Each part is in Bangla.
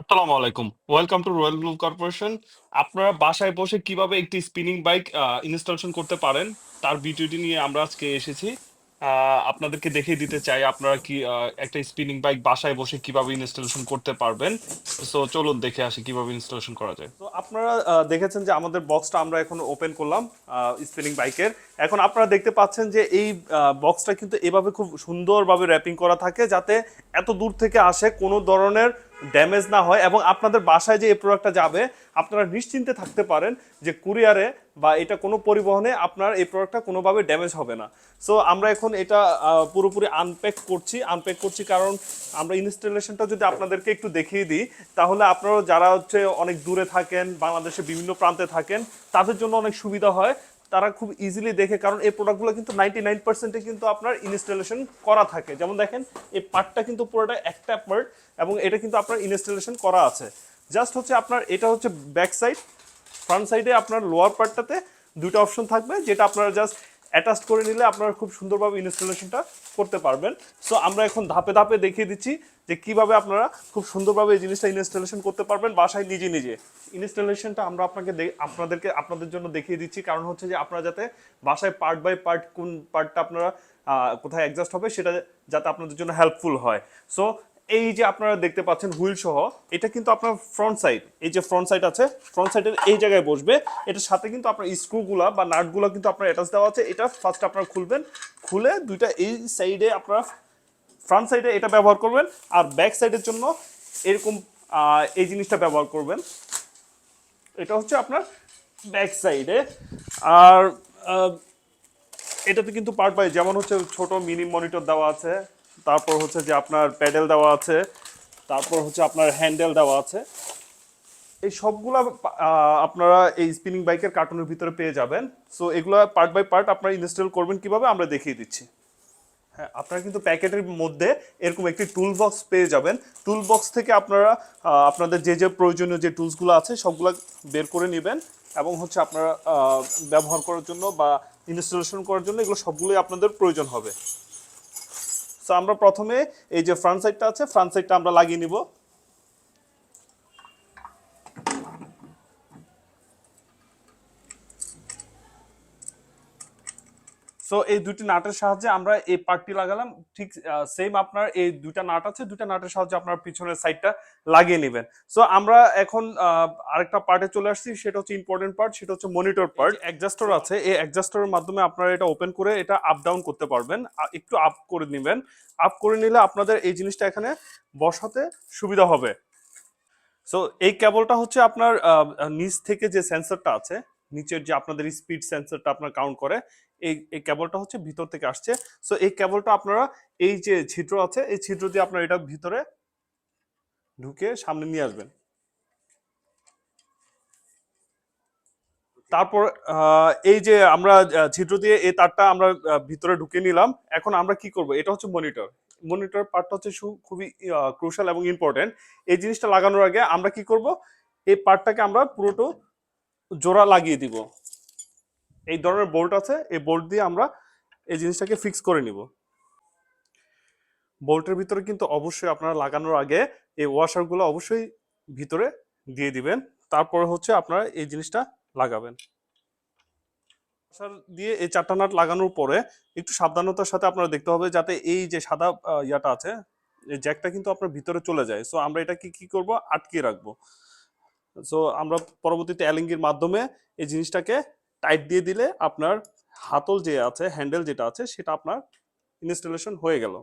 আসসালামু আলাইকুম। Welcome to Royal Blue Corporation আপনারা বাসায় বসে কীভাবে একটি স্পিনিং বাইক ইনস্টলেশন করতে পারেন তার ভিডিওটি নিয়ে আমরা আজকে এসেছি। আহ, আপনাদেরকে দেখিয়ে দিতে চাই আপনারা কি একটা স্পিনিং বাইক বাসায় বসে কীভাবে ইনস্টলেশন করতে পারবেন। সো চলুন দেখে আসি কীভাবে ইনস্টলেশন করা যায়। তো আপনারা দেখেছেন যে আমাদের বক্সটা আমরা এখন ওপেন করলাম স্পিনিং বাইকের এখন আপনারা দেখতে পাচ্ছেন যে এই বক্সটা কিন্তু এভাবে খুব সুন্দরভাবে র্যাপিং করা থাকে যাতে এত দূর থেকে আসে কোনো ধরনের ড্যামেজ না হয় এবং আপনাদের বাসায় যে এই প্রোডাক্টটা যাবে, আপনারা নিশ্চিন্তে থাকতে পারেন যে কুরিয়ারে বা এটা কোনো পরিবহনে আপনার এই প্রোডাক্টটা কোনোভাবে ড্যামেজ হবে না। সো আমরা এখন এটা পুরোপুরি আনপ্যাক করছি। আনপ্যাক করছি কারণ আমরা ইনস্টলেশনটা যদি আপনাদেরকে একটু দেখিয়ে দিই, তাহলে আপনারা যারা হচ্ছে অনেক দূরে থাকেন, বাংলাদেশের বিভিন্ন প্রান্তে থাকেন, তাদের জন্য অনেক সুবিধা হয়। তারা খুব ইজিলি দেখে, কারণ এই প্রোডাক্টগুলো কিন্তু নাইনটি নাইন পার্সেন্টে কিন্তু আপনার ইনস্টলেশন করা থাকে। যেমন দেখেন, এই পার্টটা কিন্তু পুরোটা একটা পার্ট এবং এটা কিন্তু আপনার ইনস্টলেশন করা আছে। জাস্ট হচ্ছে আপনার, এটা হচ্ছে ব্যাক সাইড ফ্রন্ট সাইডে আপনার লোয়ার পার্টটাতে দুটো অপশন থাকবে, যেটা আপনারা জাস্ট অ্যাটাচ করে নিলে আপনারা খুব সুন্দরভাবে ইনস্টলেশনটা করতে পারবেন। সো আমরা এখন ধাপে ধাপে দেখিয়ে দিচ্ছি যে কীভাবে আপনারা খুব সুন্দরভাবে এই জিনিসটা ইনস্টলেশন করতে পারবেন বাসায় নিজে নিজে। ইনস্টলেশনটা আমরা আপনাকে আপনাদেরকে, আপনাদের জন্য দেখিয়ে দিচ্ছি। কারণ হচ্ছে যে আপনারা যাতে বাসায় পার্ট বাই পার্ট কোন পার্টটা আপনারা কোথায় অ্যাডজাস্ট হবে সেটা যাতে আপনাদের জন্য হেল্পফুল হয়। সো এই যে আপনারা দেখতে পাচ্ছেন হুইল সহ, এটা কিন্তু আপনার ফ্রন্ট সাইড এই যে ফ্রন্ট সাইড আছে ফ্রন্ট সাইডের এই জায়গায় বসবে। এটার সাথে কিন্তু আপনার স্ক্রুগুলা বা নাটগুলো কিন্তু আপনার অ্যাটাচ দেওয়া আছে। এটা ফার্স্ট আপনারা খুলবেন। খুলে দুইটা এই সাইডে আপনারা ফ্রন্ট সাইডে এটা ব্যবহার করবেন আর ব্যাক সাইডের জন্য এরকম এই জিনিসটা ব্যবহার করবেন। এটা হচ্ছে আপনার ব্যাক সাইডে আর এটাতে কিন্তু পার্ট বাই যেমন হচ্ছে ছোট মিনি মনিটর দেওয়া আছে, তারপর হচ্ছে যে আপনার প্যাডেল দেওয়া আছে, তারপর হচ্ছে আপনার হ্যান্ডেল দেওয়া আছে। এই সবগুলা আপনারা এই স্পিনিং বাইকের কার্টুনের ভিতরে পেয়ে যাবেন। সো এগুলো পার্ট বাই পার্ট আপনারা ইনস্টল করবেন কীভাবে, আমরা দেখিয়ে দিচ্ছি। হ্যাঁ আপনারা কিন্তু প্যাকেটের মধ্যে এরকম একটি টুল বক্স পেয়ে যাবেন। টুল বক্স থেকে আপনারা আপনাদের যে যে প্রয়োজনীয় যে টুলসগুলো আছে, সবগুলো বের করে নেবেন এবং হচ্ছে আপনারা ব্যবহার করার জন্য বা ইনস্টলেশন করার জন্য এগুলো সবগুলোই আপনাদের প্রয়োজন হবে। সো আমরা প্রথমে এই যে ফ্রান্ট সাইডটা আছে ফ্রান্ট সাইডটা আমরা লাগিয়ে নিব। সো এই দুটি নাটের সাহায্যে আমরা এই পার্টটি লাগালাম। ঠিক সেম আপনার এই দুইটা নাট আছে দুটা নাটের সাহায্যে আপনার পিছনের সাইডটা লাগিয়ে নেবেন। সো আমরা এখন আরেকটা পার্টে চলে আসছি সেটা হচ্ছে ইম্পর্টেন্ট পার্ট সেটা হচ্ছে মনিটর পার্ট অ্যাডজাস্টর আছে। এই অ্যাডজাস্টরের মাধ্যমে আপনারা এটা ওপেন করে এটা আপ ডাউন করতে পারবেন। একটু আপ করে নেবেন। আপ করে নিলে আপনাদের এই জিনিসটা এখানে বসাতে সুবিধা হবে। সো এই কেবলটা হচ্ছে আপনার নিচ থেকে যে সেন্সরটা আছে নিচের যে আপনাদের স্পিড সেন্সরটা আপনার কাউন্ট করে এই এই কেবলটা হচ্ছে ভিতর থেকে আসছে। সো এই কেবলটা আপনারা এই যে ছিদ্র আছে, এই ছিদ্র দিয়ে আপনারা এটা ভিতরে ঢুকে সামনে নিয়ে আসবেন। তারপর এই যে আমরা ছিদ্র দিয়ে এই তারটা আমরা ভিতরে ঢুকে নিলাম। এখন আমরা কি করব? এটা হচ্ছে মনিটর মনিটর পার্টটা হচ্ছে খুবই ক্রুশাল এবং ইম্পর্টেন্ট এই জিনিসটা লাগানোর আগে আমরা কি করব? এই পার্টটাকে আমরা পুরোটো জোড়া লাগিয়ে দিব। এই ধরনের বোল্ট আছে, এই বোল্ট দিয়ে আমরা এই জিনিসটাকে ফিক্স করে নিব। বোল্টের ভিতরে কিন্তু অবশ্যই আপনারা লাগানোর আগে এই ওয়াশারগুলো অবশ্যই ভিতরে দিয়ে দিবেন, তারপরে হচ্ছে আপনারা এই জিনিসটা লাগাবেন। ওয়াশার দিয়ে এই চারটা নাট লাগানোর পরে একটু সাবধানতার সাথে আপনারা দেখতে হবে যাতে এই যে সাদা ইয়াটা আছে জ্যাকটা কিন্তু আপনার ভিতরে চলে যায়। সো আমরা এটাকে কি করব? আটকে রাখব। সো আমরা পরবর্তীতে অ্যালিঙ্গির মাধ্যমে এই জিনিসটাকে টাইট দিয়ে দিলে আপনার হাতল যে আছে হ্যান্ডেল যেটা আছে, সেটা আপনার ইনস্টলেশন হয়ে গেল।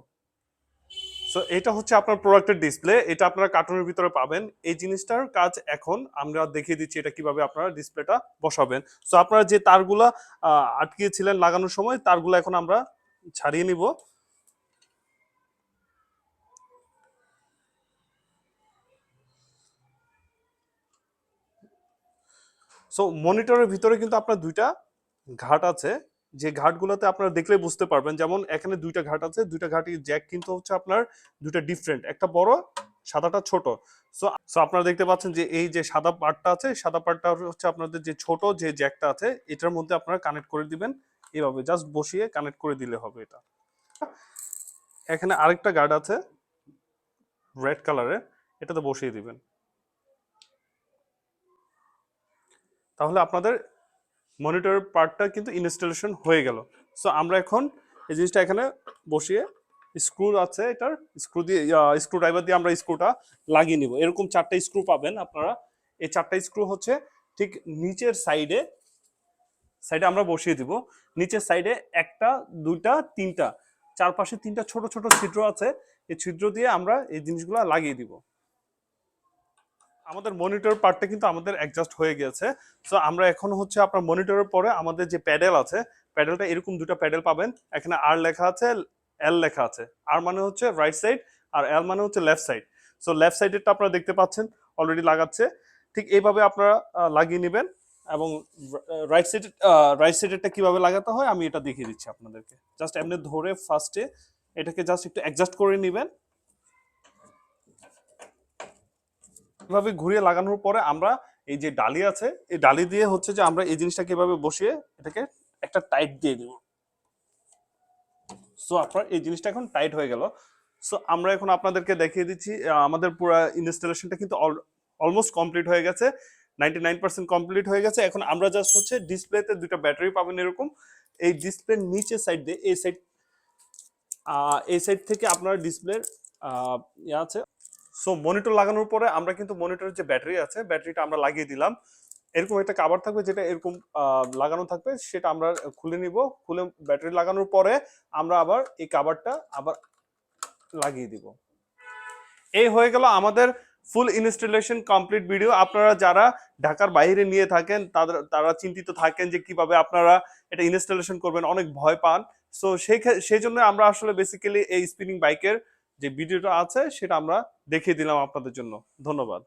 সো এটা হচ্ছে আপনার প্রোডাক্টের ডিসপ্লে এটা আপনারা কার্টুনের ভিতরে পাবেন। এই জিনিসটার কাজ এখন আমরা দেখিয়ে দিচ্ছি এটা কীভাবে আপনারা ডিসপ্লেটা বসাবেন। সো আপনারা যে তারগুলা আটকিয়েছিলেন লাগানোর সময়, তারগুলো এখন আমরা ছাড়িয়ে নিব। সো মনিটরের ভিতরে কিন্তু আপনার দুইটা ঘাট আছে। যে ঘাটগুলোতে আপনারা দেখলে বুঝতে পারবেন, যেমন এখানে দুইটা ঘাট আছে, দুইটা ঘাটি জ্যাক কিন্তু হচ্ছে আপনার দুইটা ডিফারেন্ট একটা বড়, সাদাটা ছোট। সো সো আপনারা দেখতে পাচ্ছেন যে এই যে সাদা পার্টটা আছে, সাদা পার্টটা হচ্ছে আপনাদের যে ছোট যে জ্যাকটা আছে, এটার মধ্যে আপনারা কানেক্ট করে দিবেন এভাবে জাস্ট বসিয়ে কানেক্ট করে দিলে হবে এটা। এখানে আরেকটা গার্ড আছে রেড কালারের এটাতে বসিয়ে দিবেন। তাহলে আপনাদের মনিটরের পার্টটা কিন্তু ইনস্টলেশন হয়ে গেল। সো আমরা এখন এই জিনিসটা এখানে বসিয়ে স্ক্রু আছে এটার স্ক্রু দিয়ে স্ক্রু ড্রাইভার দিয়ে আমরা স্ক্রুটা লাগিয়ে নিব। এরকম চারটা স্ক্রু পাবেন আপনারা। এই চারটা স্ক্রু হচ্ছে ঠিক নিচের সাইডে সাইডে আমরা বসিয়ে দিব। নিচের সাইডে একটা, দুইটা, তিনটা, চারপাশে তিনটা ছোট ছোট ছিদ্র আছে। এই ছিদ্র দিয়ে আমরা এই জিনিসগুলো লাগিয়ে দিব। আমাদের মনিটর পার্টটা কিন্তু আমাদের অ্যাডজাস্ট হয়ে গেছে। সো আমরা এখন হচ্ছে আপনার মনিটরের পরে আমাদের যে প্যাডেল আছে, প্যাডেলটা এরকম দুটো প্যাডেল পাবেন। এখানে আর লেখা আছে এল লেখা আছে। আর মানে হচ্ছে রাইট সাইড আর এল মানে হচ্ছে লেফট সাইড সো লেফট সাইডেরটা আপনারা দেখতে পাচ্ছেন অলরেডি লাগাচ্ছে। ঠিক এইভাবে আপনারা লাগিয়ে নেবেন এবং রাইট সাইড রাইট সাইডেরটা কীভাবে লাগাতে হয় আমি এটা দেখিয়ে দিচ্ছি আপনাদেরকে। জাস্ট এমনি ধরে ফার্স্টে এটাকে জাস্ট একটু অ্যাডজাস্ট করে নেবেন। এভাবে ঘুরিয়ে লাগানোর পরে আমরা এই যে ডালি আছে, এই ডালি দিয়ে হচ্ছে যে আমরা এই জিনিসটাকে এভাবে বসিয়ে এটাকে একটা টাইট দিয়ে দিব। সো আপনার এই জিনিসটা এখন টাইট হয়ে গেল। সো আমরা এখন আপনাদেরকে দেখিয়ে দিচ্ছি আমাদের পুরো ইনস্টলেশনটা কিন্তু অলমোস্ট কমপ্লিট হয়ে গেছে নাইনটি নাইন পার্সেন্ট কমপ্লিট হয়ে গেছে। এখন আমরা জাস্ট হচ্ছে ডিসপ্লেতে দুটো ব্যাটারি পাবেন এরকম। এই ডিসপ্লের নিচে সাইড দিয়ে, এই সাইড এই সাইড থেকে আপনার ডিসপ্লের ইয়ে আছে। সো মনিটর লাগানোর পরে আমরা কিন্তু মনিটরের যে ব্যাটারি আছে ব্যাটারিটা আমরা লাগিয়ে দিলাম। এরকম একটা কাভার থাকবে যেটা এরকম লাগানো থাকবে, সেটা আমরা খুলে নিব। খুলে ব্যাটারি লাগানোর পরে আমরা আবার এই কাভারটা আবার লাগিয়ে দিব। এই হয়ে গেল আমাদের ফুল ইনস্টলেশন কমপ্লিট ভিডিও আপনারা যারা ঢাকার বাইরে নিয়ে থাকেন, তাদের, তারা চিন্তিত থাকেন যে কীভাবে আপনারা এটা ইনস্টলেশন করবেন, অনেক ভয় পান। সো সেই সেই জন্য আমরা আসলে বেসিক্যালি এই স্পিনিং বাইকের যে ভিডিওটা আছে সেটা আমরা দেখিয়ে দিলাম আপনাদের জন্য। ধন্যবাদ।